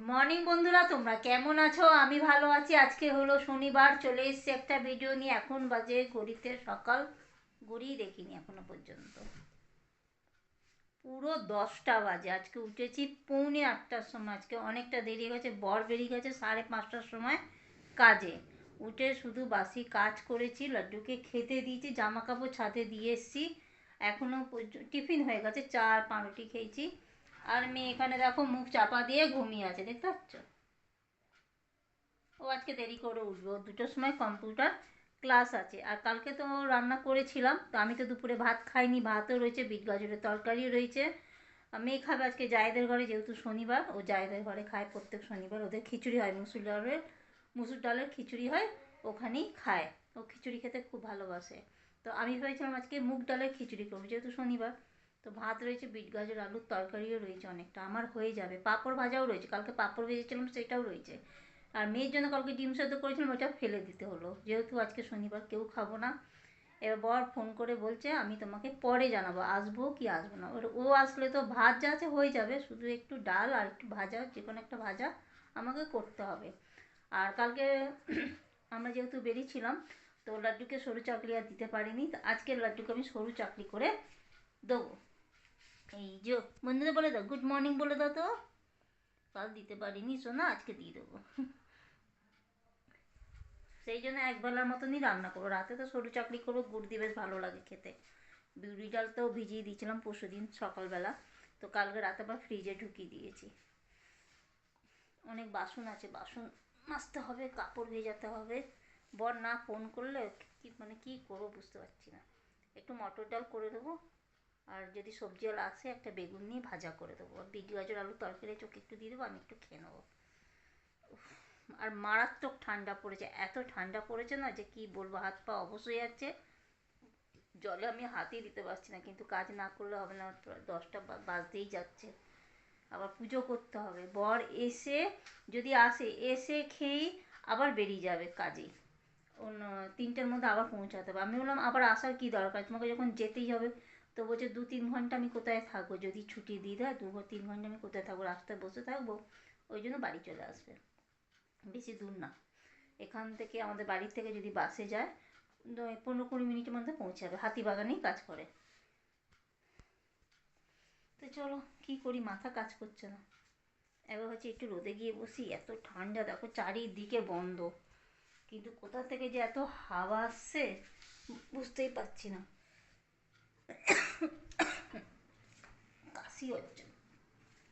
Morning বন্ধুরা, তোমরা কেমন আছো? আমি ভালো আছি। আজকে হলো শনিবার, চলে এসেছি একটা ভিডিও নিয়ে। এখন বাজে ঘড়িতে সকাল ঘড়ি দেখিনি এখনও পর্যন্ত। পুরো দশটা বাজে। আজকে উঠেছি পৌনে আটটার সময়। আজকে অনেকটা দেরি গেছে, বর বেরিয়ে গেছে সাড়ে পাঁচটার সময় কাজে। উঠে শুধু বাসি কাজ করেছি, লাড্ডুকে খেতে দিয়েছি জামা কাপড় ছাদে দিয়ে এসেছি। এখনও টিফিন হয়ে গেছে, চা আর পাউরুটি খেয়েছি। আর মেয়ে এখানে দেখো মুখ চাপা দিয়ে ঘুমিয়ে আছে, দেখতে পাচ্ছ? ও আজকে দেরি করে উঠবে ও দুটোর সময় কম্পিউটার ক্লাস আছে। আর কালকে তো রান্না করেছিলাম, তো আমি তো দুপুরে ভাত খাইনি, ভাতও রয়েছে, বিট গাজরের তরকারিও রয়েছে। মেয়ে খাবে আজকে জায়েদের ঘরে, যেহেতু শনিবার, ও জায়েদের ঘরে খায় প্রত্যেক শনিবার। ওদের খিচুড়ি হয়, মুসুর ডালের মুসুর ডালের খিচুড়ি হয়, ওখানেই খায়। ও খিচুড়ি খেতে খুব ভালোবাসে। তো আমি ভেবেছিলাম আজকে মুগ ডালের খিচুড়ি করব, যেহেতু শনিবার। তো ভাত রয়েছে, বিট গাজর, আলুর তরকারিও রয়েছে অনেকটা। আমার হয়ে যাবে। পাঁপড় ভাজাও রয়েছে। কালকে পাঁপড় ভেজেছিলাম, সেটাও রয়েছে। আর মেয়ের জন্য কালকে ডিম সেদ্ধ করেছিলাম ওটা ফেলে দিতে হলো। যেহেতু আজকে শনিবার কেউ খাব না, এবার বর ফোন করে বলছে, আমি তোমাকে পরে জানাব, আসব কি আসব না। ও আসলে তো ভাত যা আছে হয়ে যাবে, শুধু একটু ডাল আর একটু ভাজা, যে কোনো একটা ভাজা আমাকে করতে হবে। আর কালকে আমরা যেহেতু বেরিয়েছিলাম, তো লাড্ডুকে সরু চাকরি আর দিতে পারিনি, তো আজকের লাড্ডুকে আমি সরু চাকরি করে দেবো। এই যে, বন্ধুদের বলে দাও গুড মর্নিং বলে দাও তো। কাল দিতে পারিনি শোনা আজকে দিয়ে দেবো। সেই জন্য একবেলার মতনই রান্না করব। রাতে তো সরু চাকরি করব, গুড় দিয়ে বেশ ভালো লাগে খেতে। বিউরি ডাল তো ভিজিয়ে দিয়েছিলাম পরশু দিন সকালবেলা। তো কালকে রাতে আবার ফ্রিজে ঢুকিয়ে দিয়েছি। অনেক বাসন আছে, বাসন মাজতে হবে, কাপড় ভেজাতে হবে। বর না ফোন করলে কি মানে কি করব বুঝতে পারছি না। একটু মটর ডাল করে দেবো আর যদি সবজি আলা আসে একটা বেগুন নিয়ে ভাজা করে দেবো। আর বিট গাজর আলু তরকারি, চোখে একটু দিয়ে দেবো, আমি একটু খেয়ে নেব। আর মারাত্মক ঠান্ডা পড়েছে। এত ঠান্ডা পড়েছে না যে কি বলব, হাত পা অবশ্যই যাচ্ছে জলে আমি হাতই দিতে পারছি না, কিন্তু কাজ না করলে হবে না দশটা বাজতেই যাচ্ছে। আবার পুজো করতে হবে। বর এসে যদি আসে, এসে খেয়েই আবার বেরিয়ে যাবে কাজে। অন্য তিনটের মধ্যে আবার পৌঁছাতে হবে। আমি বললাম, আবার আসার কি দরকার? তোমাকে যখন যেতেই হবে তো বলছে, দু তিন ঘণ্টা আমি কোথায় থাকব? যদি ছুটি দিয়ে দেয় দু তিন ঘণ্টা আমি কোথায় থাকব? রাস্তায় বসে থাকব, ওই জন্য বাড়ি চলে আসবে। বেশি দূর না। এখান থেকে আমাদের বাড়ির থেকে যদি বাসে যায় পনেরো কুড়ি মিনিটের মধ্যে পৌঁছাবে হাতিবাগানেই কাজ করে। তো চলো, কি করি? মাথা কাজ করছে না। এবার হচ্ছে একটু রোদে গিয়ে বসি, এত ঠান্ডা। দেখো, চারিদিকে বন্ধ। কিন্তু কোথা থেকে যে এত হাওয়া আসছে, বুঝতেই পারছি না। কাশি হচ্ছে।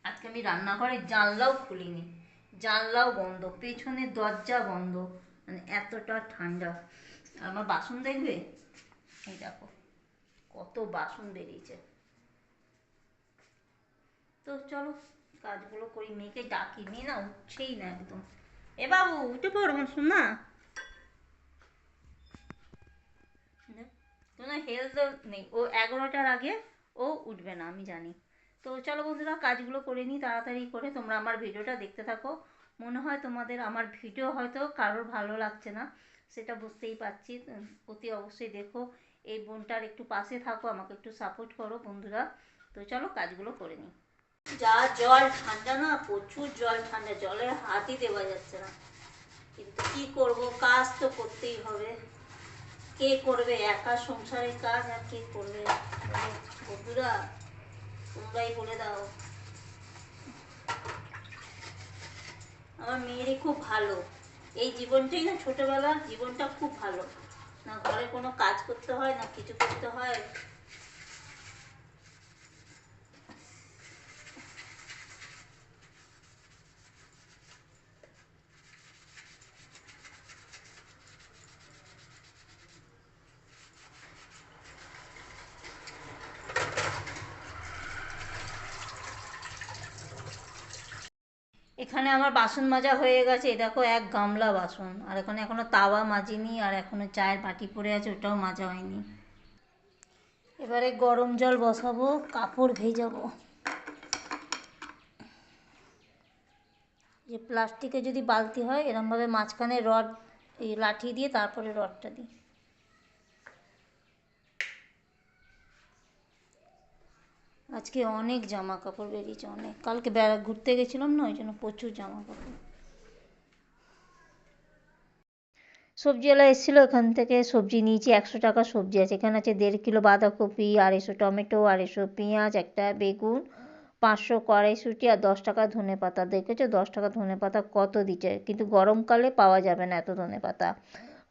আজকে আমি রান্নাঘরে জানলাও খুলিনি। জানলাও বন্ধ পেছনের দরজা বন্ধ মানে এতটা ঠান্ডা। আমার বাসন দেখবে? এই দেখো, কত বাসন বেরিয়েছে। তো চলো, কাজগুলো করি, মেয়েকে ডাকি। মেয়ে না উঠছেই না একদম। এ বাবু, উঠে পড় আমার শোনা কোনো হেলথ নেই। ও এগারোটার আগে ও উঠবে না, আমি জানি। তো চলো বন্ধুরা, কাজগুলো করে নিই, তাড়াতাড়ি করে তোমরা আমার ভিডিওটা দেখতে থাকো। মনে হয় তোমাদের আমার ভিডিও হয়তো কারোর ভালো লাগছে না, সেটা বুঝতেই পারছি। অতি অবশ্যই দেখো, এই বোনটার একটু পাশে থাকো, আমাকে একটু সাপোর্ট করো বন্ধুরা। তো চলো কাজগুলো করে নিই। যা জল ঠান্ডা না, প্রচুর জল ঠান্ডা জলে হাতই দেওয়া যাচ্ছে না। কিন্তু কি করব, কাজ তো করতেই হবে। কে করবে, একা সংসারের কাজ আর কে করবে? বন্ধুরা তোমরাই বলে দাও। আমার মেয়েরই খুব ভালো। এই জীবনটাই না ছোটবেলার জীবনটা খুব ভালো। না ঘরে কোনো কাজ করতে হয়, না কিছু করতে হয়। এখানে আমার বাসন মাজা হয়ে গেছে। এই দেখো, এক গামলা বাসন। আর এখানে এখনও তাওয়া মাজিনি, আর এখনও চায়ের বাটি পড়ে আছে, ওটাও মাজা হয়নি। এবারে গরম জল বসাবো, কাপড় ভেজাবো। যে প্লাস্টিকে যদি বালতি হয়, এরমভাবে মাঝখানে রড, এই লাঠি দিয়ে তারপরে রডটা দিই। আজকে অনেক জামা কাপড় বেরিয়েছে, অনেক। কালকে বেড়া ঘুরতে গেছিলাম না, ওই জন্য প্রচুর জামা কাপড় সবজিওয়ালা এসেছিল এখান থেকে, সবজি নিয়েছি, একশো টাকা সবজি আছে। এখানে আছে দেড় কিলো বাঁধাকপি, আড়াইশো টমেটো, আড়াইশো পেঁয়াজ, একটা বেগুন, পাঁচশো কড়াইশুঁটি আর দশ টাকা ধনে পাতা। দেখেছ? দশ টাকা ধনে পাতা কত দিচ্ছে? কিন্তু গরমকালে পাওয়া যাবে না এত ধনে পাতা।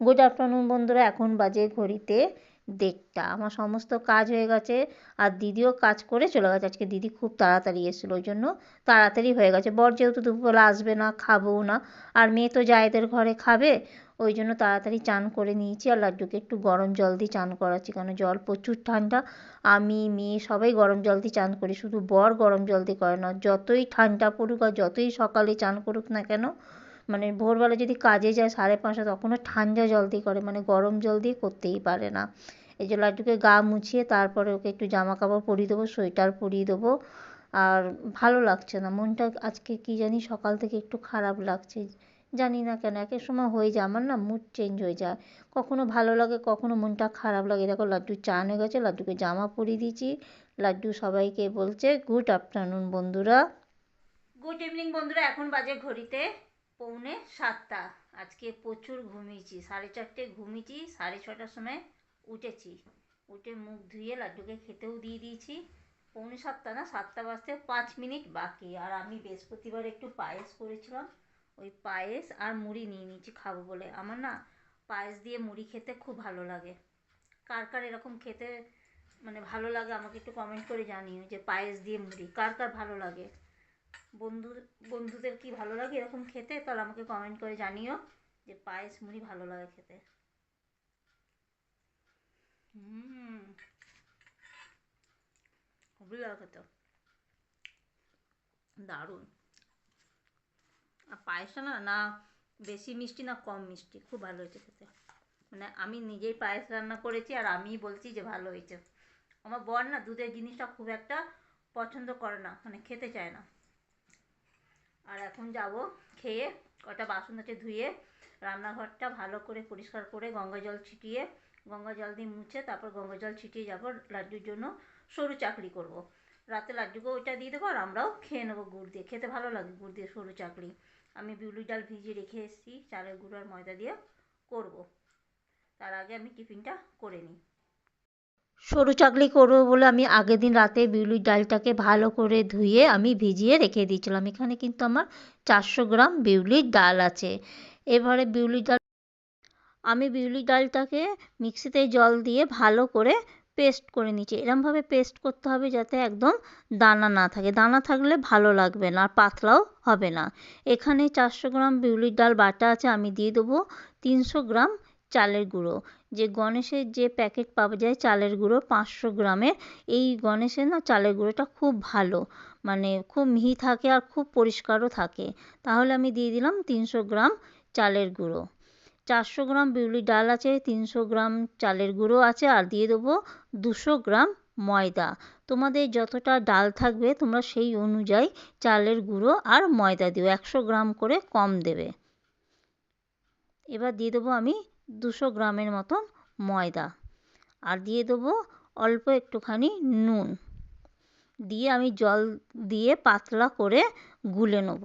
গুড আফটারনুন বন্ধুরা, এখন বাজে ঘড়িতে দেড়টা। আমার সমস্ত কাজ হয়ে গেছে আর দিদিও কাজ করে চলে গেছে। আজকে দিদি খুব তাড়াতাড়ি এসেছিল, ওই জন্য তাড়াতাড়ি হয়ে গেছে। বর যেহেতু দুপুরবেলা আসবে না খাবও না, আর মেয়ে তো জায়েদের ঘরে খাবে, ওই জন্য তাড়াতাড়ি চান করে নিয়েছি। আর লাড্ডুকে একটু গরম জল দিয়ে চান করাচ্ছি কারণ জল প্রচুর ঠান্ডা। আমি, মেয়ে সবাই গরম জল দিয়ে চান করি, শুধু বর গরম জল দিয়ে করে না, যতই ঠান্ডা পড়ুক আর যতই সকালে চান করুক না কেন মানে ভোরবেলা যদি কাজে যায় সাড়ে পাঁচটা তখনও ঠান্ডা জল দিয়ে করে মানে গরম জল দিয়ে করতেই পারে না। এই যে লাড্ডুকে গা মুছিয়ে তারপরে ওকে একটু জামা কাপড় পরিয়ে দেবো, সোয়েটার পরিয়ে দেবো। আর ভালো লাগছে না, মনটা আজকে কি জানি সকাল থেকে একটু খারাপ লাগছে, জানি না কেন একের সময় হয়ে যায়, আমার না মুড চেঞ্জ হয়ে যায়। কখনো ভালো লাগে, কখনো মনটা খারাপ লাগে। দেখো লাড্ডু চান হয়ে গেছে, লাড্ডুকে জামা পরিয়ে দিয়েছি। লাড্ডু সবাইকে বলছে গুড আফটারনুন বন্ধুরা। গুড ইভিনিং বন্ধুরা, এখন বাজে ঘড়িতে পৌনে সাতটা। আজকে প্রচুর ঘুমিয়েছি। সাড়ে চারটে ঘুমিয়েছি, সাড়ে ছটার সময় উঠেছি। উঠে মুখ ধুয়ে লাড্ডুকে খেতেও দিয়ে দিয়েছি। পৌনে সাতটা না, সাতটা বাজতে পাঁচ মিনিট বাকি। আর আমি বৃহস্পতিবার একটু পায়েস করেছিলাম। ওই পায়েস আর মুড়ি নিয়ে নিয়েছি খাব বলে। আমার না পায়েস দিয়ে মুড়ি খেতে খুব ভালো লাগে। কার কার এরকম খেতে মানে ভালো লাগে আমাকে একটু কমেন্ট করে জানিও যে পায়েস দিয়ে মুড়ি কার কার ভালো লাগে। বন্ধু বন্ধুদের কি ভালো লাগে এরকম খেতে? তাহলে আমাকে কমেন্ট করে জানিও যে পায়েস মুড়ি ভালো লাগে খেতে। হুম, খুবই লাগে খেতে। দারুণ। আর পায়েসটা না না বেশি মিষ্টি না কম মিষ্টি, খুব ভালো হয়েছে খেতে। মানে আমি নিজেই পায়েস রান্না করেছি আর আমিই বলছি যে ভালো হয়েছে। আমার বর না দুধের জিনিসটা খুব একটা পছন্দ করে না মানে খেতে চায় না। আর এখন যাব খেয়ে, কটা বাসন আছে ধুয়ে, রান্নাঘরটা ভালো করে পরিষ্কার করে গঙ্গা জল ছিটিয়ে, গঙ্গা জল দিয়ে মুছে তারপর গঙ্গা জল ছিটিয়ে যাব, লাড্ডুর জন্য সরু চাকরি করব। রাতে লাড্ডুকে ওইটা দিয়ে দেবো আর আমরাও খেয়ে নেব গুড় দিয়ে খেতে ভালো লাগে গুড় দিয়ে সরু চাকরি আমি বিউলি ডাল ভিজিয়ে রেখে এসেছি, চালের গুঁড়ো আর ময়দা দিয়ে করব। তার আগে আমি টিফিনটা করে নিই সরু চাকলি করব বলে আমি আগের দিন রাতে বিউলির ডালটাকে ভালো করে ধুয়ে আমি ভিজিয়ে রেখে দিয়েছিলাম। এখানে কিন্তু আমার চারশো গ্রাম বিউলির ডাল আছে। এবারে বিউলির ডাল আমি বিউলির ডালটাকে মিক্সিতে জল দিয়ে ভালো করে পেস্ট করে নিচ্ছি। এরমভাবে পেস্ট করতে হবে যাতে একদম দানা না থাকে। দানা থাকলে ভালো লাগবে না, আর পাতলাও হবে না। এখানে চারশো গ্রাম বিউলির ডাল বাটা আছে, আমি দিয়ে দেবো তিনশো গ্রাম চালের গুঁড়ো। যে গণেশের যে প্যাকেট পাওয়া যায় চালের গুঁড়ো পাঁচশো গ্রামের এই গণেশের না চালের গুঁড়োটা খুব ভালো। মানে খুব মিহি থাকে আর খুব পরিষ্কারও থাকে। তাহলে আমি দিয়ে দিলাম তিনশো গ্রাম চালের গুঁড়ো। চারশো গ্রাম বিউলি ডাল আছে, তিনশো গ্রাম চালের গুঁড়ো আছে, আর দিয়ে দেবো দুশো গ্রাম ময়দা। তোমাদের যতটা ডাল থাকবে, তোমরা সেই অনুযায়ী চালের গুঁড়ো আর ময়দা দিও। একশো গ্রাম করে কম দেবে। এবার দিয়ে দেবো আমি দুশো গ্রামের মতন ময়দা। আর দিয়ে দেবো অল্প একটুখানি নুন। দিয়ে আমি জল দিয়ে পাতলা করে গুলে নেব।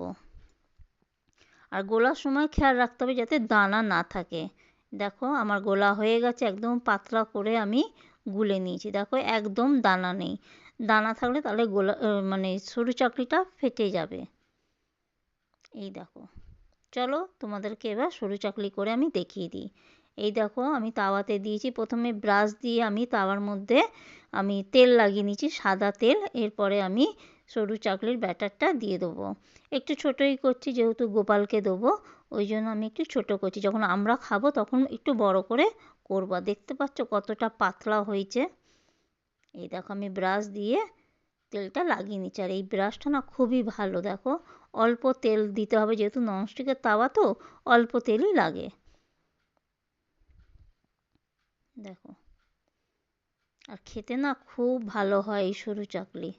আর গোলার সময় খেয়াল রাখতে হবে যাতে দানা না থাকে। দেখো আমার গোলা হয়ে গেছে, একদম পাতলা করে আমি গুলে নিয়েছি। দেখো একদম দানা নেই। দানা থাকলে তাহলে গোলা মানে সরু চাকরিটা ফেটে যাবে। এই দেখো। চলো তোমাদেরকে এবার সরু চাকলি করে আমি দেখিয়ে দিই। এই দেখো আমি তাওয়াতে দিয়েছি। প্রথমে ব্রাশ দিয়ে আমি তাওয়ার মধ্যে আমি তেল লাগিয়ে নিয়েছি, সাদা তেল। এরপরে আমি সরু চাকলির ব্যাটারটা দিয়ে দেবো। একটু ছোটোই করছি যেহেতু গোপালকে দেবো, ওই জন্য আমি একটু ছোট করছি। যখন আমরা খাব তখন একটু বড় করে করব। দেখতে পাচ্ছ কতটা পাতলা হয়েছে। এই দেখো আমি ব্রাশ দিয়ে তেলটা লাগিয়ে নিচ্ছি। আর এই ব্রাশটা না খুবই ভালো, দেখো। অল্প তেল দিতে হবে যেহেতু ননস্টিকের তাওয়া তো অল্প তেলই লাগে। দেখো। আর খেতে না খুব ভালো হয় এই সরু চাকলি।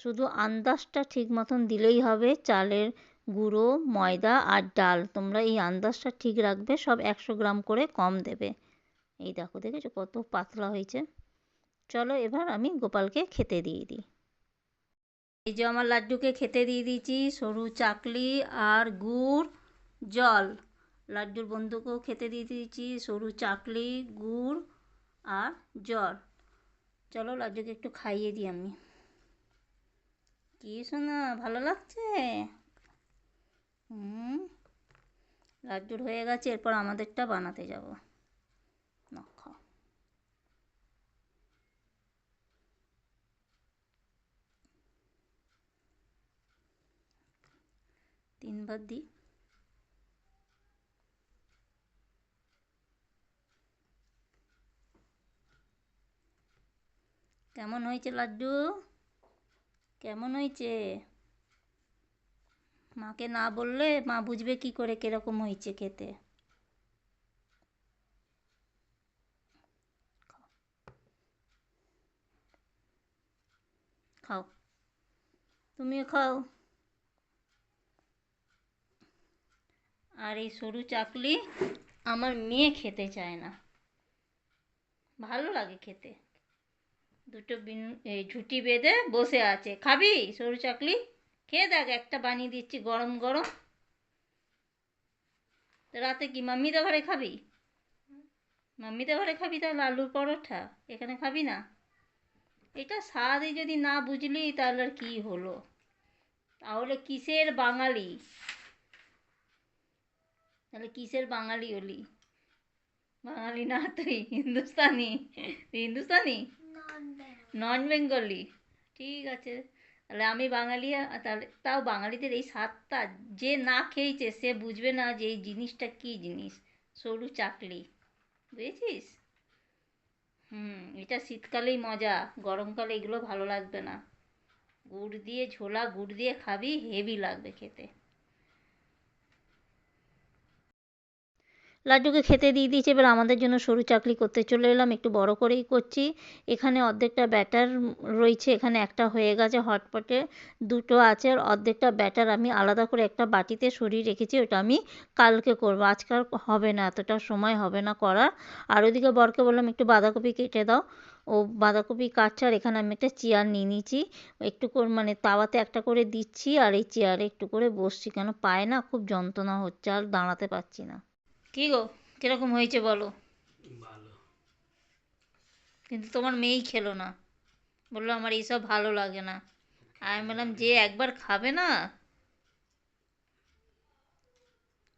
শুধু আন্দাজটা ঠিক মতন দিলেই হবে, চালের গুঁড়ো, ময়দা আর ডাল। তোমরা এই আন্দাজটা ঠিক রাখবে, সব একশো গ্রাম করে কম দেবে। এই দেখো, দেখেছ কত পাতলা হয়েছে? চলো এবার আমি গোপালকে খেতে দিয়ে দিই। এই যে আমার লাড্ডুকে খেতে দিয়ে দিয়েছি, সরু চাকলি আর গুড়, জল। লাড্ডুর বন্ধুকেও খেতে দিয়ে দিয়েছি, সরু চাকলি, গুড় আর জল। চলো লাড্ডুকে একটু খাইয়ে দিই আমি। কি শোনা ভালো লাগছে? হুম, লাড্ডুর হয়ে গেছে, এরপর আমাদেরটা বানাতে যাব না খাও তিনবার দিই। কেমন হয়েছে লাড্ডু? কেমন হয়েছে? মাকে না বললে মা বুঝবে কি করে, কীরকম হয়েছে খেতে। খাও। তুমিও খাও। আর এই সরু চাকলি আমার মেয়ে খেতে চায় না। ভালো লাগে খেতে। দুটো বিন, এই ঝুটি বেঁধে বসে আছে। খাবি সরু চাকলি? খেয়ে দেখ, একটা বানিয়ে দিচ্ছি গরম গরম। রাতে কি মাম্মিদের ঘরে খাবি? মাম্মিদের ঘরে খাবি তাহলে আলুর পরোটা? এখানে খাবি না? এটা স্বাদই যদি না বুঝলি তাহলে আর কী হলো? তাহলে কিসের বাঙালি? তাহলে কিসের বাঙালি হলি বাঙালি না তুই হিন্দুস্তানি তুই হিন্দুস্তানি নন বেঙ্গলি ঠিক আছে তাহলে আমি বাঙালি তাহলে তাও বাঙালিদের এই স্বাদটা যে না খেয়েছে সে বুঝবে না যে এই জিনিসটা কী জিনিস সরু চাকলি বুঝেছিস হুম এটা শীতকালেই মজা গরমকালে এগুলো ভালো লাগবে না। গুড় দিয়ে ঝোলা গুড় দিয়ে খাবি হেভি লাগবে খেতে। লাড্ডুকে খেতে দিয়ে দিয়েছি, এবার আমাদের জন্য সরু চাকলি করতে চলে এলাম, একটু বড় করেই করছি। এখানে অর্ধেকটা ব্যাটার রয়েছে, এখানে একটা হয়ে গেছে হটপটে, দুটো আছে, আর অর্ধেকটা ব্যাটার আমি আলাদা করে একটা বাটিতে সরিয়ে রেখেছি, ওটা আমি কালকে করব। আজকে আর হবে না, এতটা সময় হবে না করার। আর ওদিকে বরকে বললাম, একটু বাঁধাকপি কেটে দাও। ও বাঁধাকপি কাটছে, আর এখানে আমি একটা চেয়ার নিয়ে নিয়েছি। একটু করে মানে তাওয়াতে একটা করে দিচ্ছি, আর এই চেয়ারে একটু করে বসছি, কেন পায়ে না, খুব যন্ত্রণা হচ্ছে, আর দাঁড়াতে পারছি না। কী গো? কীরকম হয়েছে বলো? ভালো। কিন্তু তোমার মেয়েই খেলো না। বলল আমার এইসব ভালো লাগে না। আমি বললাম যে একবার খাবে না?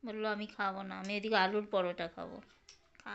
বলল আমি খাব না। আমি এদিকে আলুর পরোটা খাব। খা।